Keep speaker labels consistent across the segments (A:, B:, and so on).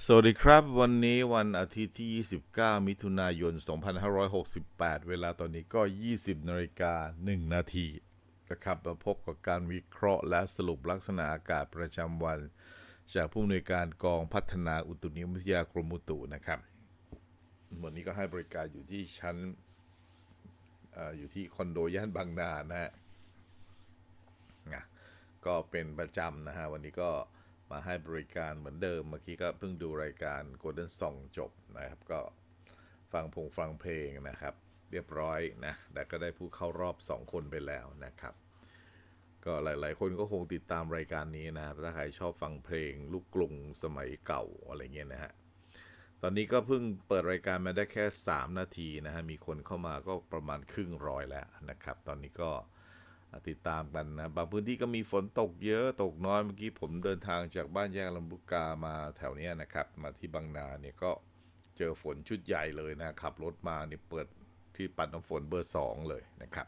A: สวัสดีครับ วันนี้วันอาทิตย์ที่ 29 มิถุนายน 2568 เวลาตอนนี้ก็ 20นาฬิกา1นาทีนะครับมาพบกับการวิเคราะห์และสรุปลักษณะอากาศประจำวัน จากผู้อำนวยการกองพัฒนาอุตุนิยมวิทยากรมอุตุนะครับ วันนี้ก็ให้บริการอยู่ที่ชั้นอออยู่ที่คอนโดย่านบางนานะฮะนะก็เป็นประจำนะฮะวันนี้ก็ มาให้บริการเหมือนเดิม เมื่อกี้ก็เพิ่งดูรายการ Golden Song จบนะครับ ก็ฟังพงฟังเพลงนะครับ เรียบร้อยนะแต่ก็ได้ผู้เข้ารอบ 2 คนไปแล้วนะครับ ก็หลาย ๆ คนก็คงติดตามรายการนี้นะถ้าใครชอบฟังเพลง ลูกกรุงสมัยเก่าอะไรเงี้ยนะฮะตอนนี้ก็เพิ่งเปิดรายการมาได้แค่ 3 นาทีนะฮะมีคนเข้ามาก็ประมาณครึ่งร้อยแล้วนะครับ ตอนนี้ก็ ติดตามกันนะบางพื้นที่ก็มีฝนตกเยอะตกน้อยเมื่อกี้ผมเดินทางจากบ้านแยกลำบุกามาแถวเนี้ยนะครับ มาที่บางนาเนี่ยก็เจอฝนชุดใหญ่เลยนะขับรถมาเนี่ยเปิดที่ปัดน้ำฝนเบอร์ 2 เลยนะครับ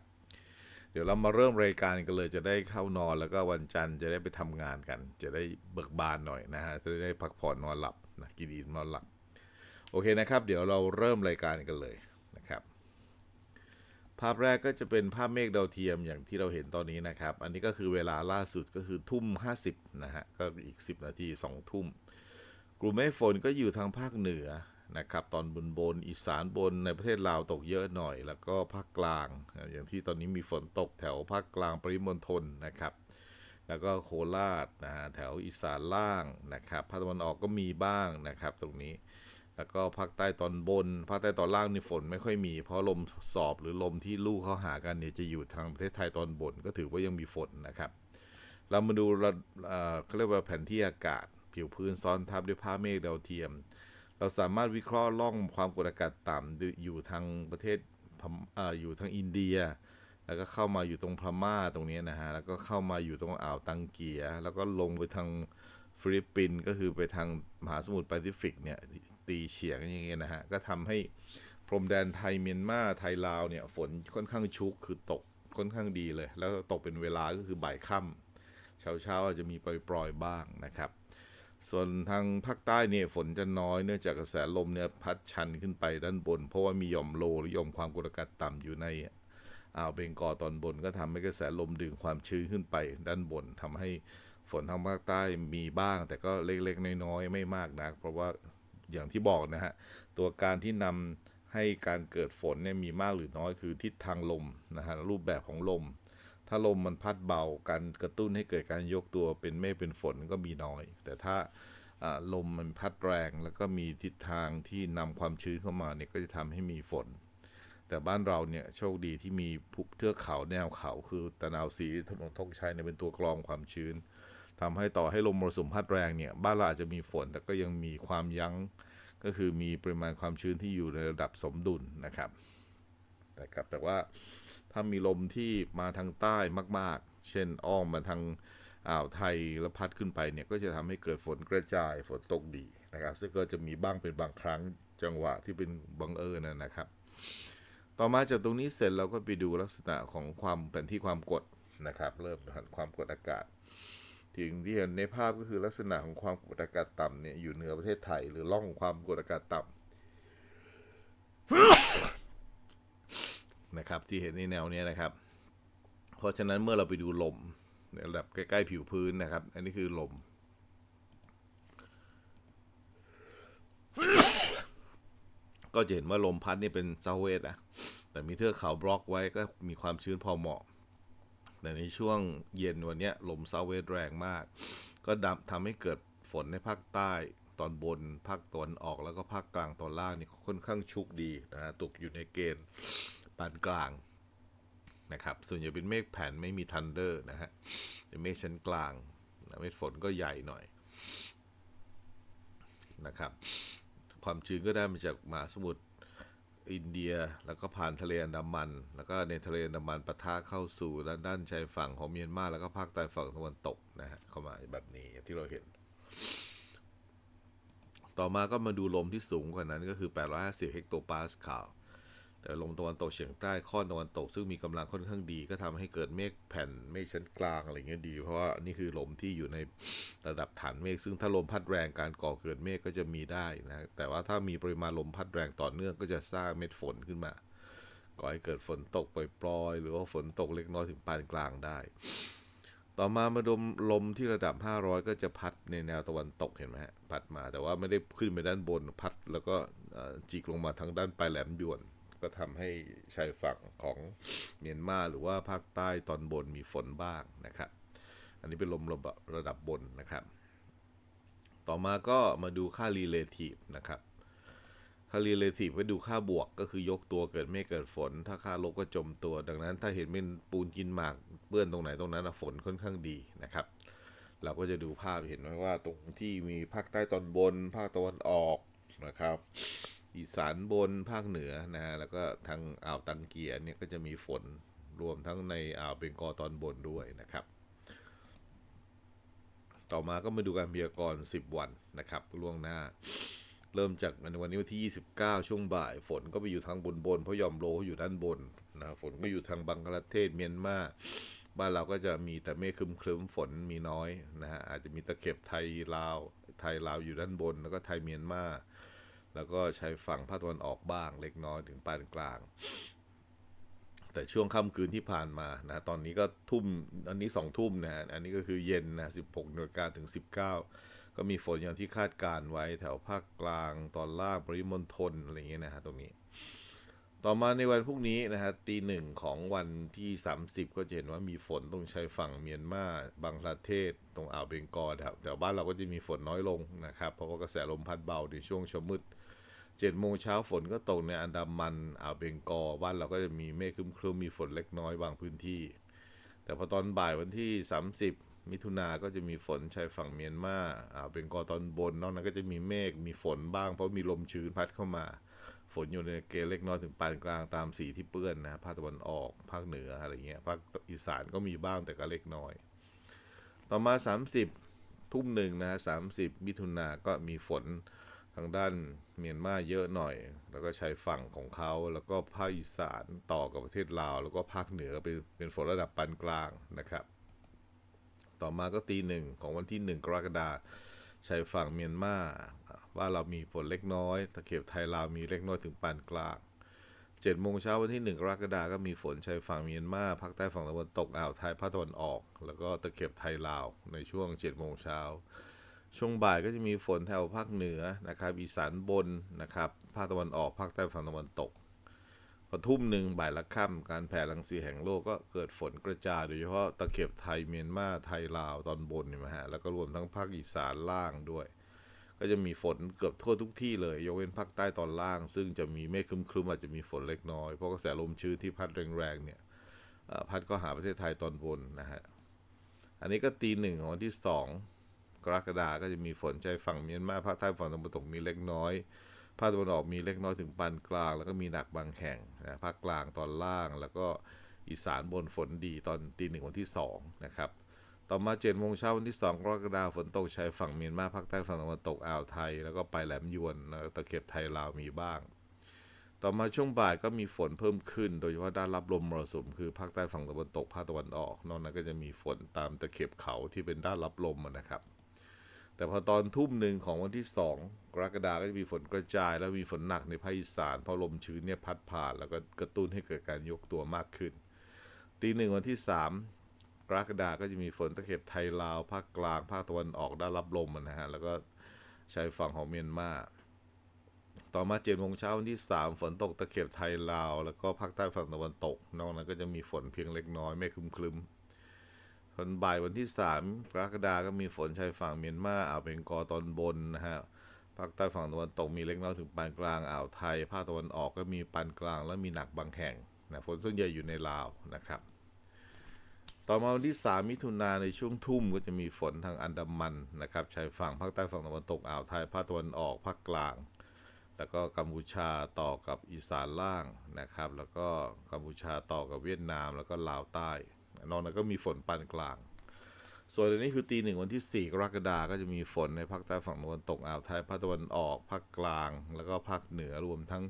A: เดี๋ยวเรามาเริ่มรายการกันเลยจะได้เข้านอนแล้วก็วันจันทร์จะได้ไปทำงานกัน จะได้เบิกบานหน่อยนะฮะจะได้พักผ่อนนอนหลับนะกินอิ่มนอนหลับโอเคนะครับ เดี๋ยวเราเริ่มรายการกันเลย ภาพแรกก็จะเป็นภาพเมฆดาวเทียมอย่างที่เราเห็นตอนนี้นะครับ อันนี้ก็คือเวลาล่าสุดก็คือทุ่ม 50 นะฮะ ก็อีก 10 นาที 2 ทุ่ม กลุ่มเมฆฝนก็อยู่ทางภาคเหนือนะครับ ตอนบนบนอีสานบนในประเทศลาวตกเยอะหน่อย แล้วก็ภาคกลาง อย่างที่ตอนนี้มีฝนตกแถวภาคกลางปริมณฑลนะครับ แล้วก็โคราชนะฮะแถวอีสานล่างนะครับภาคตะวันออกก็มีบ้างนะครับ ตรงนี้ แล้วก็ภาคใต้ตอนบน ภาคใต้ตอนล่างนี่ฝนไม่ค่อยมี เพราะลมสอบหรือลมที่ลู่เข้าหากันเนี่ยจะอยู่ทางประเทศไทยตอนบนก็ถือว่ายังมีฝนนะครับ เรามาดูเอ่อเขาเรียกว่าแผนที่อากาศ ผิวพื้นซ้อนทับด้วยภาเมฆดาวเทียม เราสามารถวิเคราะห์ล่องความกดอากาศต่ำอยู่ทางประเทศพมเอ่ออยู่ทางอินเดีย แล้วก็เข้ามาอยู่ตรงพม่าตรงนี้นะฮะ แล้วก็เข้ามาอยู่ตรงอ่าวตังเกีย แล้วก็ลงไปทางฟิลิปปินส์ก็คือไปทางมหาสมุทรแปซิฟิกเนี่ย ตีเฉียงอย่างเงี้ยนะฮะ ก็ทำให้พรมแดนไทยเมียนมาไทยลาวเนี่ยฝนค่อนข้างชุกคือตกค่อนข้างดีเลย แล้วตกเป็นเวลาก็คือบ่ายค่ำเช้าเช้าๆอาจจะมีปล่อยๆบ้างนะครับ ส่วนทางภาคใต้เนี่ยฝนจะน้อยเนื่องจากกระแสลมเนี่ยพัดชันขึ้นไปด้านบน เพราะว่ามีหย่อมโลหรือหย่อมความกดอากาศต่ำอยู่ในอ่าวเบงกอตอนบนก็ทำให้กระแสลมดึงความชื้นขึ้นไปด้านบนทำให้ฝนทางภาคใต้มีบ้าง แต่ก็เล็กๆน้อยๆไม่มากนะเพราะว่า อย่างที่บอกนะฮะ ตัวการที่นำให้การเกิดฝนเนี่ยมีมากหรือน้อยคือทิศทางลมนะฮะรูปแบบของลม ถ้าลมมันพัดเบาการกระตุ้นให้เกิดการยกตัวเป็นเมฆเป็นฝนก็มีน้อย แต่ถ้าลมมันพัดแรงแล้วก็มีทิศทางที่นำความชื้นเข้ามาเนี่ยก็จะทำให้มีฝน แต่บ้านเราเนี่ยโชคดีที่มีภูเทือกเขาแนวเขาคือตะนาวศรีถนนทงชัยเนี่ยเป็นตัวกรองความชื้น ทำให้ต่อให้ลมมรสุมพัดแรงเนี่ย บ้านเราอาจจะมีฝน แต่ก็ยังมีความยั้ง ก็คือมีปริมาณความชื้นที่อยู่ในระดับสมดุลนะครับนะครับแต่ว่าถ้ามีลมที่มาทางใต้มาก ๆ เช่นอ้อมมาทางอ่าวไทยแล้วพัดขึ้นไปเนี่ย ก็จะทำให้เกิดฝนกระจายฝนตกดีนะครับ ซึ่งก็จะมีบ้างเป็นบางครั้งจังหวะที่เป็นบังเอิญนะนะครับ ต่อมาจากตรงนี้เสร็จเราก็ไปดูลักษณะของความแผนที่ความกดนะครับ เริ่มความกดอากาศ ถึงที่เห็นในภาพก็คือลักษณะของความกดอากาศต่ำเนี่ยอยู่เหนือประเทศไทย หรือล่องความกดอากาศต่ำนะครับ ที่เห็นในแนวนี้นะครับ เพราะฉะนั้นเมื่อเราไปดูลมในระดับใกล้ๆผิวพื้นนะครับ อันนี้คือลมก็จะเห็นว่าลมพัดนี่เป็นเซาเวสอะแต่มีเทือกเขาบล็อกไว้ก็มีความชื้นพอเหมาะ แต่ในช่วงเย็นวันนี้ลมเซาเวสแรงมาก ก็ดับทำให้เกิดฝนในภาคใต้ตอนบนภาคตะวันออกแล้วก็ภาคกลางตอนล่างนี่ค่อนข้างชุกดีนะฮะตกอยู่ในเกณฑ์ปานกลางนะครับส่วนใหญ่เป็นเมฆแผ่นไม่มีทันเดอร์นะฮะเป็นเมฆชั้นกลางนะเม็ดฝนก็ใหญ่หน่อยนะครับ ความชื้นก็ได้มาจากมหาสมุทร อินเดีย แล้วก็ผ่านทะเลอันดามัน แล้วก็ในทะเลอันดามันปะทะเข้าสู่ด้านานชายฝั่งของเมียนมาแล้วก็ภาคใต้ฝั่งตะวันตกนะฮะเข้ามาแบบนี้ที่เราเห็น ต่อมาก็มาดูลมที่สูงกว่านั้นก็คือ 850 เฮกโตปาสคาล แต่ลมตะวันตกเฉียงใต้ค่อตะวันตกซึ่งมีกำลังค่อนข้างดี ก็ทำให้เกิดเมฆแผ่นเมฆชั้นกลางอะไรเงี้ยดี เพราะว่านี่คือลมที่อยู่ในระดับฐานเมฆซึ่งถ้าลมพัดแรงการก่อเกิดเมฆก็จะมีได้นะแต่ว่าถ้ามีปริมาณลมพัดแรงต่อเนื่องก็จะสร้างเม็ดฝนขึ้นมาก่อให้เกิดฝนตกปล่อยๆหรือว่าฝนตกเล็กน้อยถึงปานกลางได้ ต่อมามาดมลมที่ระดับ 500 ก็จะพัดในแนวตะวันตกเห็นไหมฮะพัดมาแต่ว่าไม่ได้ขึ้นไปด้านบนพัด แล้วก็จิกลงมาทางด้านปลายแหลมยวน ก็ทำให้ชายฝั่งของเมียนมาหรือว่าภาคใต้ตอนบนมีฝนบ้างนะครับ อันนี้เป็นลมระดับระดับบนนะครับ ต่อมาก็มาดูค่า relative นะครับค่า relative ไว้ดูค่าบวกก็คือยกตัวเกิดไม่เกิดฝน ถ้าค่าลบก็จมตัว ดังนั้นถ้าเห็นเป็นปูนกินหมากเปื้อนตรงไหนตรงนั้นฝนค่อนข้างดีนะครับเราก็จะดูภาพเห็นไหมว่าตรงที่มีภาคใต้ตอนบน ภาคตะวันออกนะครับ อีสานบนภาคเหนือนะฮะแล้วก็ทางอ่าวตังเกียเนี่ยก็จะมีฝนรวมทั้งในอ่าวเบงกอลตอนบนด้วยนะครับ ต่อมาก็มาดูการพยากรณ์ 10 วันนะครับล่วงหน้า เริ่มจากวันนี้วันที่ 29 ช่วงบ่าย ฝนก็ไปอยู่ทางบนบนเพราะยอมโลอยู่ด้านบนนะฝนก็อยู่ทางบังกลาเทศเมียนมาบ้านเราก็จะมีแต่เมฆครึ้มฝนมีน้อยนะฮะอาจจะมีตะเข็บไทยลาวไทยลาวอยู่ด้านบน แล้วก็ไทยเมียนมา แล้วก็ใช้ฝั่งภาคตะวันออกบ้างเล็กน้อยถึงปานกลาง แต่ช่วงค่ำคืนที่ผ่านมานะ ตอนนี้ก็ทุ่ม อันนี้สองทุ่มนะฮะ อันนี้ก็คือเย็นนะ16นาฬิกาถึง19ก็มีฝนอย่างที่คาดการไว้แถวภาคกลางตอนล่างปริมณฑลอะไรอย่างเงี้ยนะฮะตรงนี้ ต่อมาในวันพรุ่งนี้นะฮะตีหนึ่งของวันที่ 30 ก็จะเห็นว่ามีฝนตรงชายฝั่งเมียนมาบังคลาเทศ ตรงอ่าวเบงกอลครับแต่บ้านเราก็จะมีฝนน้อยลงนะครับ เพราะว่ากระแสลมพัดเบาในช่วงเช้ามืด เจ็ดโมงเช้าฝนก็ตกในอันดามันอ่าวเบงกอบ้านเราก็จะมีเมฆครึ้มๆมีฝนเล็กน้อยบางพื้นที่ แต่พอตอนบ่ายวันที่ 30 มิถุนาก็จะมีฝนชายฝั่งเมียนมาอ่าวเบงกอตอนบนนอกนั้นก็จะมีเมฆมีฝนบ้าง เพราะมีลมชื้นพัดเข้ามา ฝนอยู่ในเกณฑ์เล็กน้อยถึงปานกลางตามสีที่เปื้อนนะภาคตะวันออกภาคเหนืออะไรเงี้ยภาคอีสานก็มีบ้างแต่ก็เล็กน้อย ต่อมา 30 ทุ่มหนึ่งนะฮะ30มิถุนาก็มีฝน ทางด้านเมียนมาเยอะหน่อย แล้วก็ชายฝั่งของเขา แล้วก็ภาคอีสานต่อกับประเทศลาว แล้วก็ภาคเหนือเป็นเป็นฝนระดับปานกลางนะครับ ต่อมาก็ตีหนึ่งของวันที่1กรกฎาชายฝั่งเมียนมาว่าเรามีฝนเล็กน้อยตะเข็บไทยลาวมีเล็กน้อยถึงปานกลางเจ็ดโมงเช้าวันที่1กรกฎาก็มีฝนชายฝั่งเมียนมาภาคใต้ฝั่งตะวันตกอ่าวไทยภาคตะวันออก แล้วก็ตะเข็บไทยลาวในช่วง7โมงเช้า ช่วงบ่ายก็จะมีฝนแถวภาคเหนือนะครับอีสานบนนะครับภาคตะวันออกภาคใต้ฝั่งตะวันตกพอทุ่มหนึ่งบ่ายละค่ำการแผ่รังสีแห่งโลกก็เกิดฝนกระจายโดยเฉพาะตะเข็บไทยเมียนมาไทยลาวตอนบนนี่นะฮะแล้วก็รวมทั้งภาคอีสานล่างด้วย ก็จะมีฝนเกือบทั่วทุกที่เลยยกเว้นภาคใต้ตอนล่าง ซึ่งจะมีเมฆครึ้มๆอาจจะมีฝนเล็กน้อยเพราะกระแสลมชื้นที่พัดแรงๆเนี่ยพัดก็หาประเทศไทยตอนบนนะฮะอันนี้ก็ตีหนึ่งของวันที่สอง กรกฎาก็จะมีฝนใจฝั่งเมียนมาภาคใต้ฝั่งตะวันตกมีเล็กน้อยภาคตะวันออกมีเล็กน้อยถึงปานกลาง แล้วก็มีหนักบางแห่งนะภาคกลางตอนล่างแล้วก็อีสานบนฝนดีตอนตีหนึ่งวันที่สองนะครับต่อมาเจ็ดโมงเช้าวันที่สองกรกฎาคมฝนตกชายฝั่งเมียนมาภาคใต้ฝั่งตะวันตกอ่าวไทย แล้วก็ไปแหลมยวนตะเข็บไทยลาวมีบ้าง ต่อมาช่วงบ่ายก็มีฝนเพิ่มขึ้น โดยเฉพาะด้านรับลมมรสุมคือภาคใต้ฝั่งตะวันตกภาคตะวันออก นอกนั้นก็จะมีฝนตามตะเข็บเขาที่เป็นด้านรับลมนะครับ แต่พอตอนทุ่มหนึ่งของวันที่ 2 กรกฎาก็จะมีฝนกระจาย แล้วมีฝนหนักในภาคอีสานเพราะลมชื้นเนี่ยพัดผ่าน แล้วก็กระตุ้นให้เกิดการยกตัวมากขึ้น ตีหนึ่งวันที่ 3 กรกฎาก็จะมีฝนตะเข็บไทยลาวภาคกลาง ภาคตะวันออกด้านรับลมนะฮะแล้วก็ชายฝั่งของเมียนมาต่อมาเจ็ดโมงเช้าวันที่ 3 ฝนตกตะเข็บไทยลาว แล้วก็ภาคใต้ฝั่งตะวันตก นอกนั้นก็จะมีฝนเพียงเล็กน้อยไม่ครึมๆ ตอนบ่ายวันที่ 3 กรกฎาคมก็มีฝนชายฝั่งเมียนมาอ่าวเบงกอตอนบนนะฮะภาคใต้ฝั่งตะวันตกมีเล็กน้อยถึงปานกลางอ่าวไทย ภาคตะวันออกก็มีปานกลางและมีหนักบางแห่งนะฝนส่วนใหญ่อยู่ในลาวนะครับ ต่อมาวันที่ 3 มิถุนาในช่วงทุ่มก็จะมีฝนทางอันดามันนะครับชายฝั่งภาคใต้ฝั่งตะวันตกอ่าวไทย ภาคตะวันออกภาคกลาง แล้วก็กัมพูชาต่อกับอีสานล่างนะครับ แล้วก็กัมพูชาต่อกับเวียดนาม แล้วก็ลาวใต้ นอกนั้นก็มีฝนปานกลาง ส่วนอันนี้คือตีหนึ่งวันที่ 4 กรกฎาก็จะมีฝนในภาคใต้ฝั่งตะวันตกอ่าวไทยภาคตะวันออกภาคกลาง แล้วก็ภาคเหนือรวมทั้ง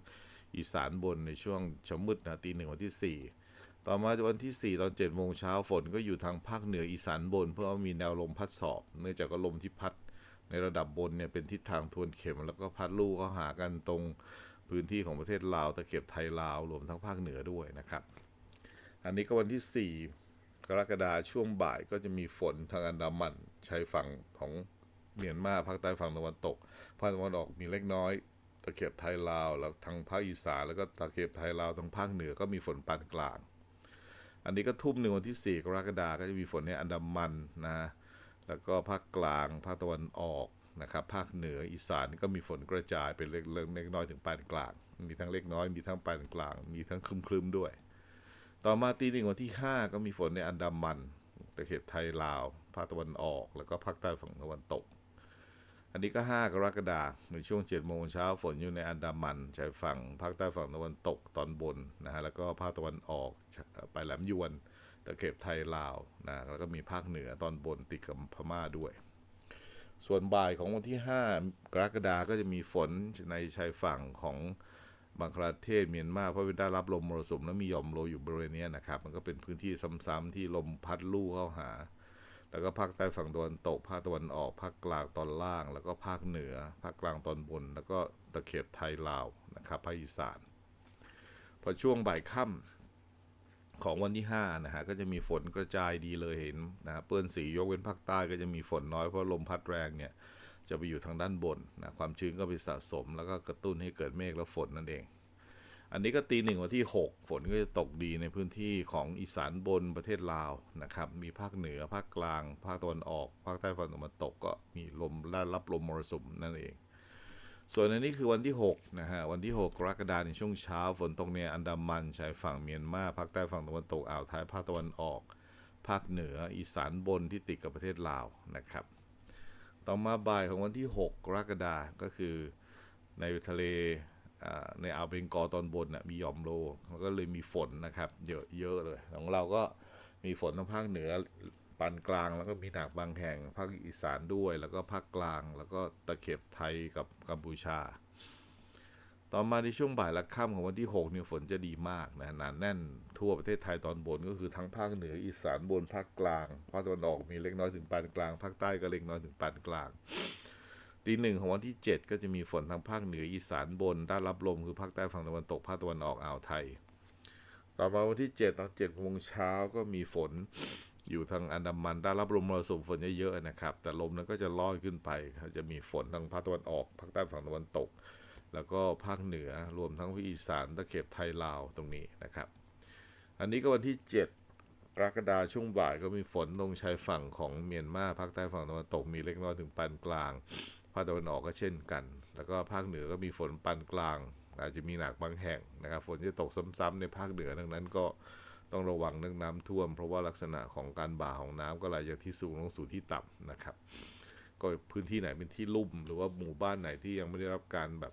A: อีสานบนในช่วงชมืดนะตีหนึ่งวันที่ 4ต่อมาวันที่ 4 ตอน7โมงเช้าฝนก็อยู่ทางภาคเหนืออีสานบน เพราะว่ามีแนวลมพัดสอบ เนื่องจากว่าลมที่พัดในระดับบนเนี่ยเป็นทิศทางทวนเข็ม แล้วก็พัดลูกเข้าหากันตรงพื้นที่ของประเทศลาวตะเข็บไทยลาวรวมทั้งภาคเหนือด้วยนะครับ อันนี้ก็วันที่ 4 กรกฎาช่วงบ่ายก็จะมีฝนทางอันดามันชายฝั่งของเมียนมาภาคใต้ฝั่งตะวันตกภาคตะวันออกมีเล็กน้อย ตะเข็บไทยลาวแล้วทางภาคอีสานแล้วก็ตะเข็บไทยลาวทางภาคเหนือก็มีฝนปานกลาง อันนี้ก็ทุ่มหนึ่งวันที่ 4 กรกฎาก็จะมีฝนในอันดามันนะแล้วก็ภาคกลางภาคตะวันออกนะครับภาคเหนืออีสานก็มีฝนกระจายเป็นเล็กเล็กน้อยถึงปานกลาง มีทั้งเล็กน้อยมีทั้งปานกลาง มีทั้งคลึมๆด้วย ต่อมาตีหนึ่งวันที่ 5 ก็มีฝนในอันดามันตะเข็บไทยลาว ภาคตะวันออก แล้วก็ภาคใต้ฝั่งตะวันตก อันนี้ก็ 5 กรกฎาคมในช่วง7โมงเช้าฝนอยู่ในอันดามันชายฝั่งภาคใต้ฝั่งตะวันตกตอนบนนะฮะแล้วก็ภาคตะวันออกไปแหลมยวนตะเข็บไทยลาวนะแล้วก็มีภาคเหนือตอนบนติดกับพม่าด้วย ส่วนบ่ายของวันที่ 5 กรกฎาคมก็จะมีฝนในชายฝั่งของ บังคลาเทศเมียนมาเพราะเป็นได้รับลมมรสุมแล้วมีหย่อมโลอยู่บริเวณนี้นะครับ มันก็เป็นพื้นที่ซ้ำๆที่ลมพัดลู่เข้าหา แล้วก็ภาคใต้ฝั่งตะวันตกภาคตะวันออกภาคกลางตอนล่าง แล้วก็ภาคเหนือ ภาคกลางตอนบน แล้วก็ตะเข็บไทยลาวนะครับภาคอีสาน พอช่วงบ่ายค่ำของวันที่5นะฮะก็จะมีฝนกระจายดีเลยเห็นนะเปื้อนสียกเว้นภาคใต้ก็จะมีฝนน้อยเพราะลมพัดแรงเนี่ย จะไปอยู่ทางด้านบนนะความชื้นก็ไปสะสม แล้วก็กระตุ้นให้เกิดเมฆและฝนนั่นเอง อันนี้ก็ตีหนึ่งวันที่ 6 ฝนก็จะตกดีในพื้นที่ของอีสานบนประเทศลาวนะครับ มีภาคเหนือภาคกลาง ภาคตะวันออก ภาคใต้ฝั่งตะวันตกก็มีลมได้รับลมมรสุมนั่นเอง ส่วนอันนี้คือวันที่6นะฮะวันที่ 6กรกฎาคมในช่วงเช้า ฝนตกในอันดามันชายฝั่งเมียนมาภาคใต้ฝั่งตะวันตกอ่าวไทยภาคตะวันออก ภาคเหนืออีสานบนที่ติดกับประเทศลาวนะครับ ต่อมาบ่ายของวันที่ 6 กรกฎาคมก็คือในทะเลในอ่าวเบงกอตอนบนน่ะมีหย่อมโลมันก็เลยมีฝนนะครับ เยอะเยอะเลย ของเราก็มีฝนทั้งภาคเหนือปานกลางแล้วก็มีหนักบางแห่งภาคอีสานด้วย แล้วก็ภาคกลางแล้วก็ตะเข็บไทยกับกัมพูชา ต่อมาในช่วงบ่ายและค่ำของวันที่6เนี่ยฝนจะดีมากนะหนาแน่นทั่วประเทศไทยตอนบนก็คือทั้งภาคเหนืออีสานบนภาคกลางภาคตะวันออกมีเล็กน้อยถึงปานกลางภาคใต้ก็เล็กน้อยถึงปานกลางตีหนึ่งของวันที่ 7 ก็จะมีฝนทางภาคเหนืออีสานบน ด้านรับลมคือภาคใต้ฝั่งตะวันตกภาคตะวันออกอ่าวไทย ต่อมาวันที่ 7 ตอน7โมงเช้าก็มีฝนอยู่ทางอันดามันด้านรับลมมรสุมฝนเยอะๆนะครับ แต่ลมนั้นก็จะลอยขึ้นไปจะมีฝนทางภาคตะวันออกภาคใต้ฝั่งตะวันตก แล้วก็ภาคเหนือรวมทั้งภาคอีสานตะเข็บไทยลาวตรงนี้นะครับ อันนี้ก็วันที่ 7 กรกฎาช่วงบ่ายก็มีฝนลงชายฝั่งของเมียนมาภาคใต้ฝั่งตะวันตกมีเล็กน้อยถึงปานกลาง ภาคตะวันออกก็เช่นกัน แล้วก็ภาคเหนือก็มีฝนปานกลาง อาจจะมีหนักบางแห่งนะครับ ฝนจะตกซ้ำๆในภาคเหนือดังนั้นก็ต้องระวังเรื่องน้ำท่วม เพราะว่าลักษณะของการบ่าของน้ำก็ไหลจากที่สูงลงสู่ที่ต่ำนะครับ ก็พื้นที่ไหนเป็นที่ลุ่ม หรือว่าหมู่บ้านไหนที่ยังไม่ได้รับการแบบ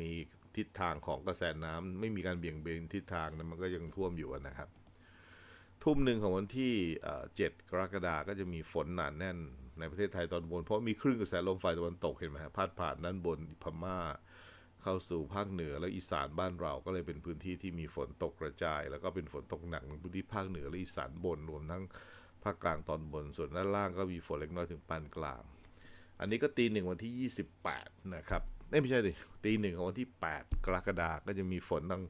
A: มีทิศทางของกระแสน้ำไม่มีการเบี่ยงเบนทิศทางนะมันก็ยังท่วมอยู่นะครับ ทุ่มหนึ่งของวันที่เจ็ดกรกฎาก็จะมีฝนหนาแน่นในประเทศไทยตอนบน เพราะมีคลื่นกระแสลมฝ่ายตะวันตกเห็นไหมฮะพาดผ่านด้านบนพม่า เข้าสู่ภาคเหนือและอีสานบ้านเราก็เลยเป็นพื้นที่ที่มีฝนตกกระจาย แล้วก็เป็นฝนตกหนักในพื้นที่ภาคเหนือและอีสานบนรวมทั้งภาคกลางตอนบนส่วนด้านล่างก็มีฝนเล็กน้อยถึงปานกลาง อันนี้ก็ตีหนึ่งวันที่ 28 นะครับ ไม่ใช่ดิตีหนึ่งของวันที่ 8 กรกฎาคมก็จะมีฝนทาง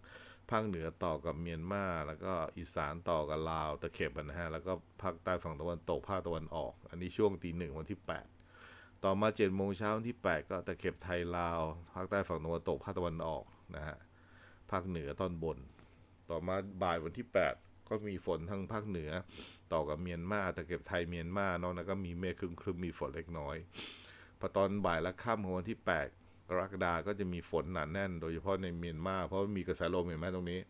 A: ภาคเหนือต่อกับเมียนมาแล้วก็อีสานต่อกับลาวตะเข็บนะฮะแล้วก็ภาคใต้ฝั่งตะวันตกภาคตะวันออก อันนี้ช่วงตีหนึ่งวันที่ 8 ต่อมา7จ็ดโมงเช้าวันที่ 8 ก็ตะเข็บไทยลาวภาคใต้ฝั่งตะวันตกภาคตะวันออกนะฮะภาคเหนือตอนบน ต่อมาบ่ายวันที่ 8 ก็มีฝนทางภาคเหนือ ต่อกับเมียนมาตะเข็บไทยเมียนมานอกนั้นก็มีเมฆครึมๆมีฝนเล็กน้อยพอตอนบ่ายและค่ำของวันที่ 8 กรกฎาก็จะมีฝนหนาแน่น โดยเฉพาะในเมียนมาเพราะมีกระแสลมเห็นไหมตรงนี้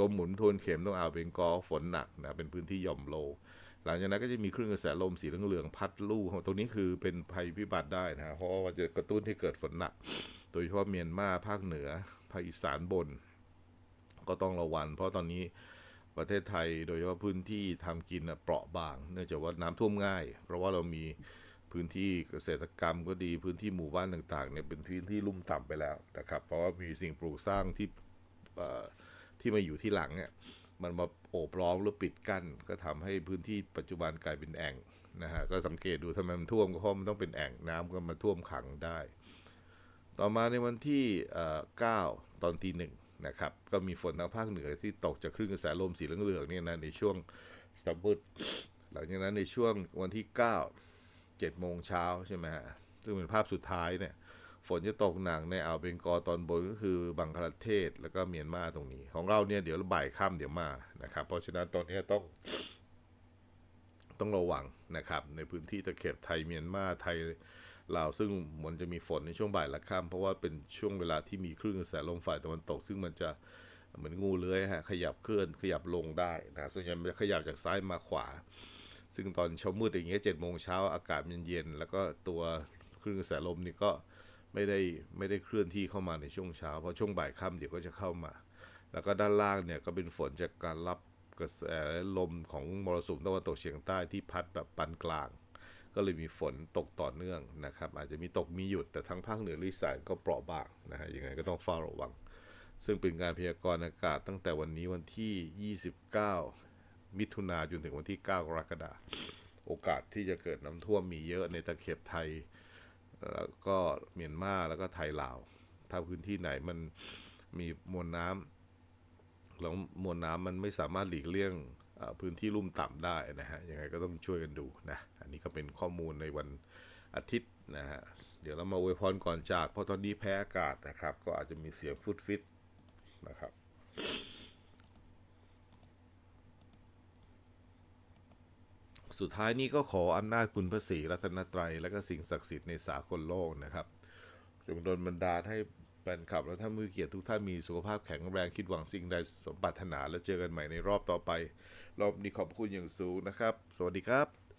A: ลมหมุนทวนเข็มตรงอ่าวเบงกอฝนหนักนะเป็นพื้นที่หย่อมโล หลังจากนั้นก็จะมีคลื่นกระแสลมสีเหลืองๆพัดลู่ตรงนี้คือเป็นภัยพิบัติได้นะเพราะว่าจะกระตุ้นให้เกิดฝนหนัก โดยเฉพาะเมียนมาภาคเหนือภาคอีสานบน ก็ต้องระวังเพราะตอนนี้ประเทศไทยโดยเฉพาะพื้นที่ทำกินเปราะบาง เนื่องจากว่าน้ำท่วมง่าย เพราะว่าเรามี พื้นที่เกษตรกรรมก็ดีพื้นที่หมู่บ้านต่างๆเนี่ยเป็นพื้นที่ลุ่มต่ำไปแล้วนะครับ เพราะว่ามีสิ่งปลูกสร้างที่ที่มาอยู่ที่หลังเนี่ยมันมาโอบล้อมหรือปิดกั้น ก็ทำให้พื้นที่ปัจจุบันกลายเป็นแอ่งนะฮะก็สังเกตดูทำไมมันท่วมก็เพราะมันต้องเป็นแอ่งน้ำก็มาท่วมขังได้ ต่อมาในวันที่เอ่อ9ตอนตีหนึ่งนะครับก็มีฝนทางภาคเหนือที่ตกจากคลื่นกระแสลมสีเหลืองๆเนี่ยนะในช่วงสตับบุดหลังจากนั้นในช่วงวันที่ 9 7โมงเช้าใช่ไหมฮะซึ่งเป็นภาพสุดท้ายเนี่ย ฝนจะตกหนักในอ่าวเบงกอตอนบนก็คือบังคลาเทศแล้วก็เมียนมาตรงนี้ ของเราเนี่ยเดี๋ยวบ่ายค่ำเดี๋ยวมานะครับ เพราะฉะนั้นตอนนี้ต้อง ต้องระวังนะครับ ในพื้นที่ตะเข็บไทยเมียนมาไทยลาวซึ่งมันจะมีฝนในช่วงบ่ายและค่ำเพราะว่าเป็นช่วงเวลาที่มีคลื่นกระแสลมฝ่ายตะวันตก ซึ่งมันจะเหมือนงูเลื้อยฮะขยับเคลื่อนขยับลงได้นะส่วนใหญ่มันจะขยับจากซ้ายมาขวา ซึ่งตอนเช้ามืดอย่างเงี้ยเจ็ดโมงเช้าอากาศมันเย็นๆแล้วก็ตัวคลื่นกระแสลมนี่ก็ไม่ได้ไม่ได้เคลื่อนที่เข้ามาในช่วงเช้า เพราะช่วงบ่ายค่ำเดี๋ยวก็จะเข้ามา แล้วก็ด้านล่างเนี่ยก็เป็นฝนจากการรับกระแสลมของมรสุมตะวันตกเฉียงใต้ที่พัดแบบปานกลาง ก็เลยมีฝนตกต่อเนื่องนะครับ อาจจะมีตกมีหยุดแต่ทั้งภาคเหนือและอีสานก็เปราะบางนะฮะยังไงก็ต้องเฝ้าระวัง ซึ่งเป็นการพยากรณ์อากาศตั้งแต่วันนี้วันที่ 29 มิถุนาจนถึงวันที่ 9 กรกฎาคมโอกาสที่จะเกิดน้ำท่วมมีเยอะในตะเข็บไทย แล้วก็เมียนมาแล้วก็ไทยลาว ถ้าพื้นที่ไหนมันมีมวลน้ำแล้วมวลน้ำมันไม่สามารถหลีกเลี่ยงพื้นที่ลุ่มต่ำได้นะฮะยังไงก็ต้องช่วยกันดูนะ อันนี้ก็เป็นข้อมูลในวันอาทิตย์นะฮะ เดี๋ยวเรามาอวยพรก่อนจาก เพราะตอนนี้แพ้อากาศนะครับ ก็อาจจะมีเสียงฟุตฟิตนะครับ สุดท้ายนี้ก็ขออำนาจคุณพระศรีรัตนตรัย และก็สิ่งศักดิ์สิทธิ์ในสากลโลกนะครับ จงดลบันดาลให้แฟนคลับและท่านมือเกียรติทุกท่านมีสุขภาพแข็งแรงคิดหวังสิ่งใดสมปรารถนา และเจอกันใหม่ในรอบต่อไป รอบนี้ขอบคุณอย่างสูงนะครับ สวัสดีครับ